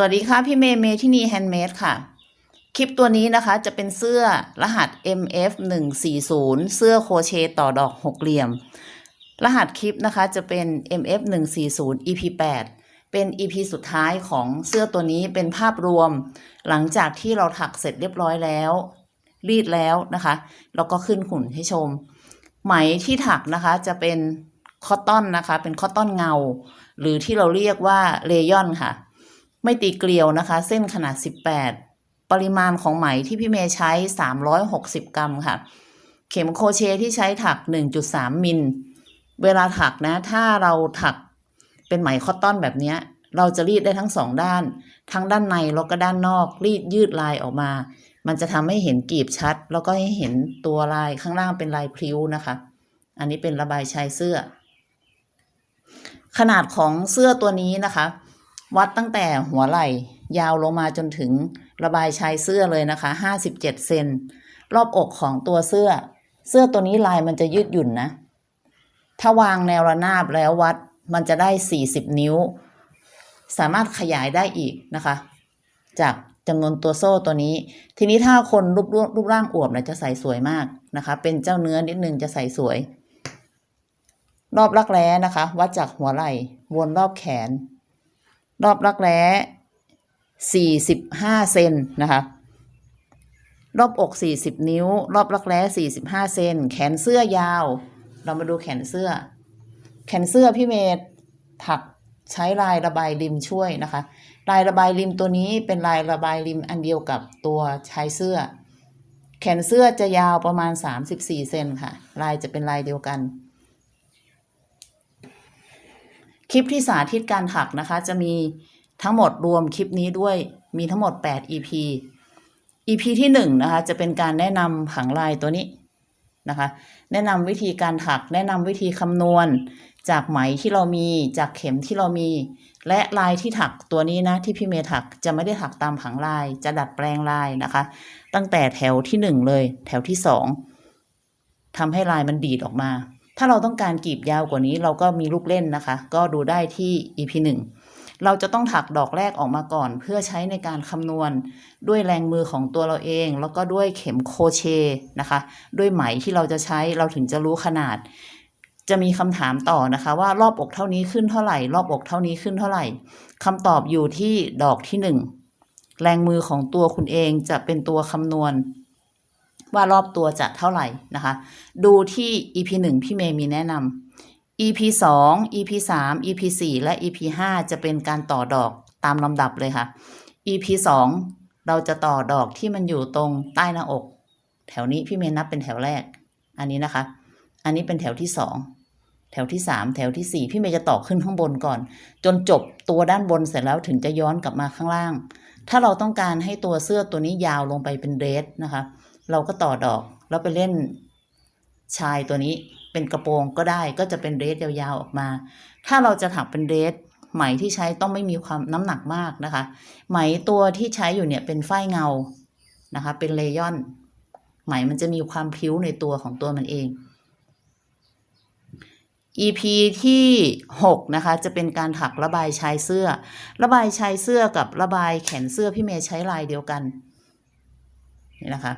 สวัสดีค่ะ พี่เมย์เมย์ที่นี่แฮนด์เมดค่ะ คลิปตัวนี้นะคะจะเป็นเสื้อรหัส MF 1 4 0เสื้อโครเชต์ต่อดอกหกเหลี่ยม รหัสคลิปนะคะจะเป็น MF 1 4 0 EP 8เป็น EP สุดท้ายของเสื้อตัวนี้เป็นภาพรวม หลังจากที่เราถักเสร็จเรียบร้อยแล้ว รีดแล้วนะคะแล้วก็ขึ้นหุ่นให้ชม ไหมที่ถักนะคะจะเป็นคอตตอนนะคะ เป็นคอตตอนเงา หรือที่เราเรียกว่าเลยอนค่ะ ไม่ตีเกลียวนะคะ เส้นขนาด 18 ปริมาณของไหมที่พี่เมย์ใช้ 360 กรัมค่ะ เข็มโครเชต์ที่ใช้ถัก 1.3 มิล เวลาถักนะ ถ้าเราถักเป็นไหมคอตตอนแบบนี้ เราจะรีดได้ทั้งสองด้าน ทั้งด้านในแล้วก็ด้านนอก รีดยืดลายออกมา มันจะทำให้เห็นกีบชัด แล้วก็ให้เห็นตัวลายข้างล่างเป็นลายพริ้วนะคะ อันนี้เป็นระบายชายเสื้อ ขนาดของเสื้อตัวนี้นะคะ วัดตั้งแต่หัวไหล่ ยาวลงมาจนถึงระบายชายเสื้อเลยนะคะ 57 เซนรอบอกของตัวเสื้อ เสื้อตัวนี้ลายมันจะยืดหยุ่นนะ ถ้าวางแนวระนาบแล้ววัดมันจะได้ 40 นิ้ว สามารถขยายได้อีกนะคะ จากจำนวนตัวโซ่ตัวนี้ ทีนี้ถ้าคนรูปรูปร่างอวบเนี่ยจะใส่สวยมากนะคะ เป็นเจ้าเนื้อนิดนึงจะใส่สวย รอบรักแร้นะคะ วัดจากหัวไหล่วนรอบแขน รอบรักแร้สี่สิบห้าเซนนะคะ รอบอกสี่สิบนิ้ว รอบรักแร้สี่สิบห้าเซนแขนเสื้อยาว เรามาดูแขนเสื้อ แขนเสื้อพี่เมย์ถักใช้ลายระบายริมช่วยนะคะ ลายระบายริมตัวนี้เป็นลายระบายริมอันเดียวกับตัวชายเสื้อ แขนเสื้อจะยาวประมาณ 34 เซนค่ะ ลายจะเป็นลายเดียวกัน คลิปที่สาธิตการถักนะคะ จะมีทั้งหมดรวมคลิปนี้ด้วยมีทั้งหมด 8 EP EP ที่1นะคะจะเป็นการแนะนำผังลายตัวนี้นะคะ แนะนำวิธีการถัก แนะนำวิธีคำนวณ จากไหมที่เรามี จากเข็มที่เรามี และลายที่ถักตัวนี้นะที่พี่เมย์ถักจะไม่ได้ถักตามผังลาย จะดัดแปลงลายนะคะ ตั้งแต่แถวที่หนึ่งเลย แถวที่สองทำให้ลายมันดีดออกมา ถ้าเราต้องการกรีบยาวกว่านี้เราก็มีลูกเล่นนะคะ ก็ดูได้ที่ EP หนึ่งเราจะต้องถักดอกแรกออกมาก่อน เพื่อใช้ในการคำนวณด้วยแรงมือของตัวเราเอง แล้วก็ด้วยเข็มโคเชนะคะ ด้วยไหมที่เราจะใช้เราถึงจะรู้ขนาด จะมีคำถามต่อนะคะ ว่ารอบอกเท่านี้ขึ้นเท่าไหร่ รอบอกเท่านี้ขึ้นเท่าไหร่คำตอบอยู่ที่ดอกที่หนึ่งแรงมือของตัวคุณเองจะเป็นตัวคำนวณ ว่ารอบตัวจะเท่าไหร่นะคะ ดูที่ EP 1 พี่เมย์มีแนะนำ EP 2 EP 3 EP 4 และ EP 5 จะเป็นการต่อดอกตามลำดับเลยค่ะ EP 2 เราจะต่อดอกที่มันอยู่ตรงใต้หน้าอก แถวนี้พี่เมย์นับเป็นแถวแรก อันนี้นะคะ อันนี้เป็นแถวที่สองแถวที่สามแถวที่สี่พี่เมย์จะต่อขึ้นข้างบนก่อน จนจบตัวด้านบนเสร็จแล้วถึงจะย้อนกลับมาข้างล่าง ถ้าเราต้องการให้ตัวเสื้อตัวนี้ยาวลงไปเป็นเดรสนะคะ เราก็ต่อดอกแล้วไปเล่นชายตัวนี้เป็นกระโปรงก็ได้ก็จะเป็นเดรสยาวๆออกมา ถ้าเราจะถักเป็นเดรสไหมที่ใช้ต้องไม่มีความน้ำหนักมากนะคะ ไหมตัวที่ใช้อยู่เนี่ยเป็นฝ้ายเงานะคะ เป็นเลยอน ไหมมันจะมีความพิ้วในตัวของตัวมันเอง EP ที่ 6 นะคะ จะเป็นการถักระบายชายเสื้อ ระบายชายเสื้อกับระบายแขนเสื้อพี่เมย์ใช้ลายเดียวกันนี่นะคะ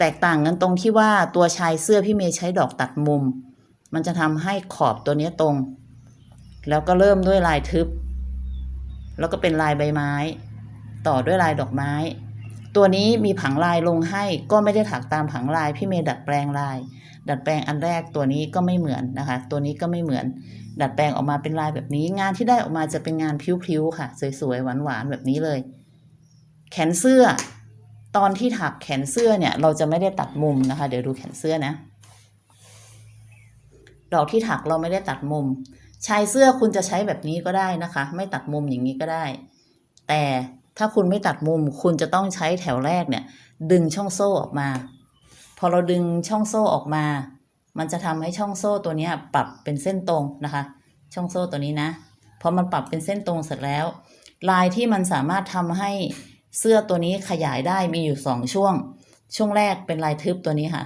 แตกต่างกันตรงที่ว่าตัวชายเสื้อพี่เมย์ใช้ดอกตัดมุม มันจะทำให้ขอบตัวนี้ตรง แล้วก็เริ่มด้วยลายทึบ แล้วก็เป็นลายใบไม้ ต่อด้วยลายดอกไม้ ตัวนี้มีผังลายลงให้ก็ไม่ได้ถักตามผังลายพี่เมย์ดัดแปลงลาย ดัดแปลงอันแรกตัวนี้ก็ไม่เหมือนนะคะ ตัวนี้ก็ไม่เหมือน ดัดแปลงออกมาเป็นลายแบบนี้ งานที่ได้ออกมาจะเป็นงานพิ้วๆค่ะ สวยๆหวานๆแบบนี้เลย แขนเสื้อ ตอนที่ถักแขนเสื้อเนี่ย เราจะไม่ได้ตัดมุมนะคะ เดี๋ยวดูแขนเสื้อนะดอกที่ถักเราไม่ได้ตัดมุม ชายเสื้อคุณจะใช้แบบนี้ก็ได้นะคะ ไม่ตัดมุมอย่างนี้ก็ได้ แต่ถ้าคุณไม่ตัดมุมคุณจะต้องใช้แถวแรกเนี่ย ดึงช่องโซ่ออกมา พอเราดึงช่องโซ่ออกมา มันจะทำให้ช่องโซ่ตัวนี้ปรับเป็นเส้นตรงนะคะ ช่องโซ่ตัวนี้นะพอมันปรับเป็นเส้นตรงเสร็จแล้ว ลายที่มันสามารถทำให้ เสื้อตัวนี้ขยายได้มีอยู่สองช่วง ช่วงแรกเป็นลายทึบตัวนี้ค่ะ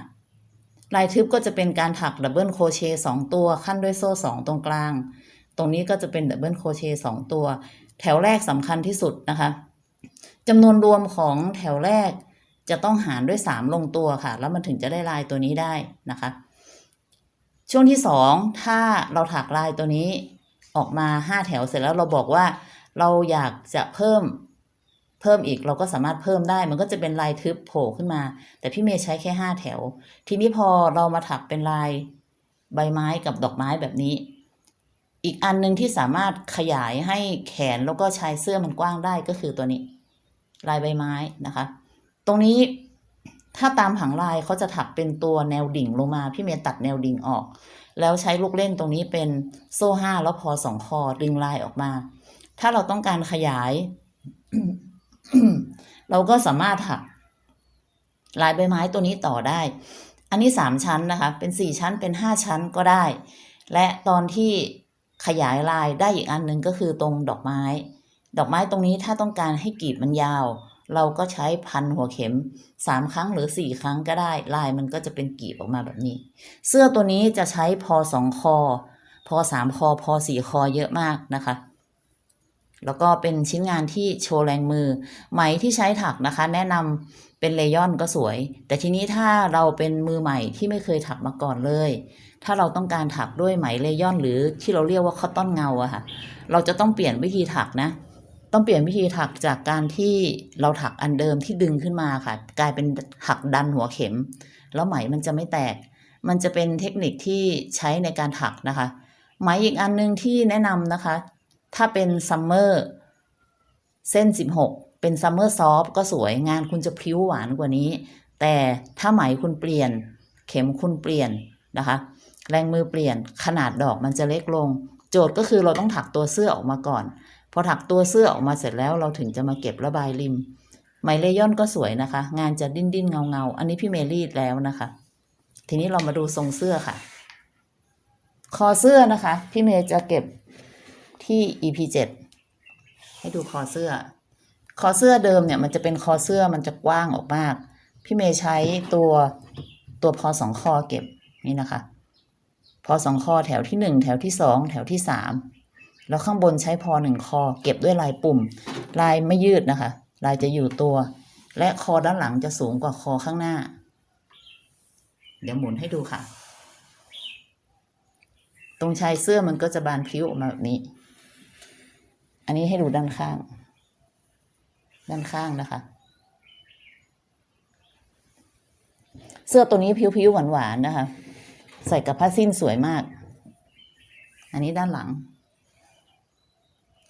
ลายทึบก็จะเป็นการถักดับเบิลโคเชต์สองตัวขั้นด้วยโซ่สองตรงกลาง ตรงนี้ก็จะเป็นดับเบิลโคเชต์สองตัว แถวแรกสำคัญที่สุดนะคะจำนวนรวมของแถวแรกจะต้องหารด้วย 3 ลงตัวค่ะ แล้วมันถึงจะได้ลายตัวนี้ได้นะคะ ช่วงที่ 2 ถ้าเราถักลายตัวนี้ออกมา 5 แถวเสร็จแล้วเราบอกว่า เราอยากจะเพิ่ม เพิ่มอีกเราก็สามารถเพิ่มได้ มันก็จะเป็นลายทึบโผล่ขึ้นมา แต่พี่เมย์ใช้แค่5แถว ทีนี้พอเรามาถักเป็นลายใบไม้กับดอกไม้แบบนี้ อีกอันหนึ่งที่สามารถขยายให้แขนแล้วก็ชายเสื้อมันกว้างได้ก็คือตัวนี้ ลายใบไม้นะคะ ตรงนี้ถ้าตามผังลายเขาจะถักเป็นตัวแนวดิ่งลงมา พี่เมย์ตัดแนวดิ่งออก แล้วใช้ลูกเล่นตรงนี้เป็นโซ่ห้าแล้วพอสองคอดึงลายออกมา ถ้าเราต้องการขยาย เราก็สามารถถักลายใบไม้ตัวนี้ต่อได้ อันนี้สามชั้นนะคะ เป็นสี่ชั้นเป็นห้าชั้นก็ได้ และตอนที่ขยายลายได้อีกอันหนึ่งก็คือตรงดอกไม้ ดอกไม้ตรงนี้ถ้าต้องการให้กลีบมันยาว เราก็ใช้พันหัวเข็มสามครั้งหรือสี่ครั้งก็ได้ ลายมันก็จะเป็นกลีบออกมาแบบนี้ เสื้อตัวนี้จะใช้พอสองคอ พอสามคอ พอสี่คอเยอะมากนะคะ แล้วก็เป็นชิ้นงานที่โชว์แรงมือ ไหมที่ใช้ถักนะคะ แนะนำเป็นเลยอนก็สวย แต่ทีนี้ถ้าเราเป็นมือใหม่ที่ไม่เคยถักมาก่อนเลย ถ้าเราต้องการถักด้วยไหมเลยอน หรือที่เราเรียกว่าคอตตอนเงาอะค่ะ เราจะต้องเปลี่ยนวิธีถักนะ ต้องเปลี่ยนวิธีถักจากการที่เราถักอันเดิมที่ดึงขึ้นมาค่ะ กลายเป็นถักดันหัวเข็ม แล้วไหมมันจะไม่แตก มันจะเป็นเทคนิคที่ใช้ในการถักนะคะ ไหมอีกอันหนึงที่แนะนำนะคะ ถ้าเป็นซัมเมอร์เส้น 16 เป็นซัมเมอร์ซอฟก็สวยงานคุณจะพริ้วหวานกว่านี้ แต่ถ้าไหมคุณเปลี่ยน เข็มคุณเปลี่ยนนะคะ แรงมือเปลี่ยนขนาดดอกมันจะเล็กลง โจทย์ก็คือเราต้องถักตัวเสื้อออกมาก่อน พอถักตัวเสื้อออกมาเสร็จแล้วเราถึงจะมาเก็บระบายริมไหมเลยอนก็สวยนะคะ งานจะดิ้นดิ้นเงาเงาอันนี้พี่เมรีดแล้วนะคะ ทีนี้เรามาดูทรงเสื้อค่ะ คอเสื้อนะคะ พี่เมย์จะเก็บ ที่ EP 7 ให้ดูคอเสื้อ คอเสื้อเดิมเนี่ยมันจะเป็นคอเสื้อมันจะกว้างออกมาก พี่เมย์ใช้ตัวตัวพอสองคอเก็บนี่นะคะ พอสองคอแถวที่หนึ่งแถวที่สองแถวที่สามแล้วข้างบนใช้พอหนึ่งคอ เก็บด้วยลายปุ่ม ลายไม่ยืดนะคะ ลายจะอยู่ตัว และคอด้านหลังจะสูงกว่าคอข้างหน้า เดี๋ยวหมุนให้ดูค่ะ ตรงชายเสื้อมันก็จะบานพลิ้วออกมาแบบนี้ อันนี้ให้ดูด้านข้าง ด้านข้างนะคะ เสื้อตัวนี้ผิวๆหวานๆนะคะ ใส่กับผ้าสิ้นสวยมาก อันนี้ด้านหลัง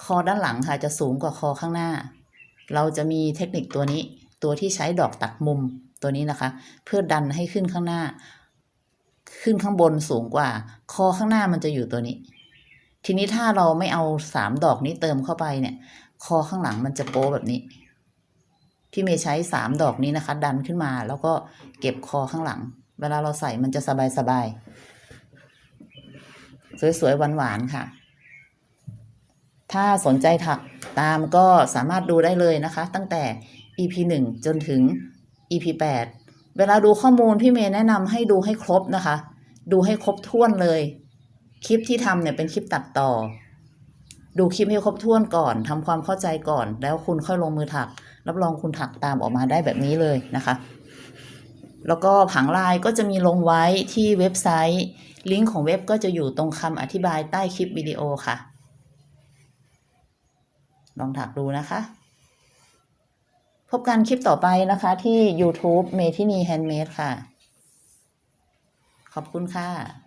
คอด้านหลังค่ะจะสูงกว่าคอข้างหน้า เราจะมีเทคนิคตัวนี้ ตัวที่ใช้ดอกตัดมุมตัวนี้นะคะ เพื่อดันให้ขึ้นข้างหน้า ขึ้นข้างบนสูงกว่า คอข้างหน้ามันจะอยู่ตัวนี้ ทีนี้ถ้าเราไม่เอาสามดอกนี้เติมเข้าไปเนี่ย คอข้างหลังมันจะโป๊แบบนี้ พี่เมย์ใช้สามดอกนี้นะคะ ดันขึ้นมา แล้วก็เก็บคอข้างหลัง เวลาเราใส่มันจะสบายสบายๆสวยๆหวานๆค่ะ ถ้าสนใจถักตามก็สามารถดูได้เลยนะคะ ตั้งแต่ EP 1 จนถึง EP 8 เวลาดูข้อมูลพี่เมย์แนะนำให้ดูให้ครบนะคะ ดูให้ครบถ้วนเลย คลิปที่ทำเนี่ยเป็นคลิปตัดต่อ ดูคลิปให้ครบถ้วนก่อนทำความเข้าใจก่อน แล้วคุณค่อยลงมือถัก รับรองคุณถักตามออกมาได้แบบนี้เลยนะคะ แล้วก็ผังลายก็จะมีลงไว้ที่เว็บไซต์ ลิงก์ของเว็บก็จะอยู่ตรงคำอธิบายใต้คลิปวิดีโอค่ะ ลองถักดูนะคะ พบกันคลิปต่อไปนะคะที่ YouTube เมทินีแฮนด์เมดค่ะ ขอบคุณค่ะ